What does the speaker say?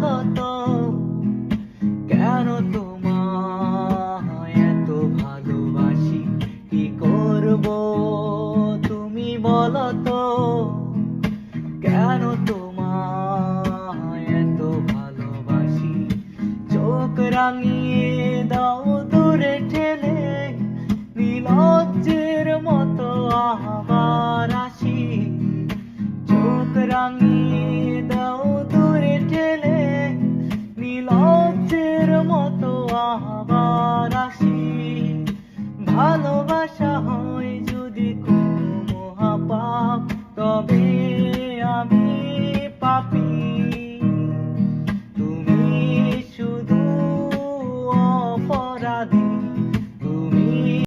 স্বাগত। চোখ রাঙিয়ে দাও দূরে ঠেলে। নীলজ্জের মতো আহা রাশি চোখ রাঙিয়ে বাহাবার আসি। ভালোবাসা হয় যদি কোনো মহাপাপ তবে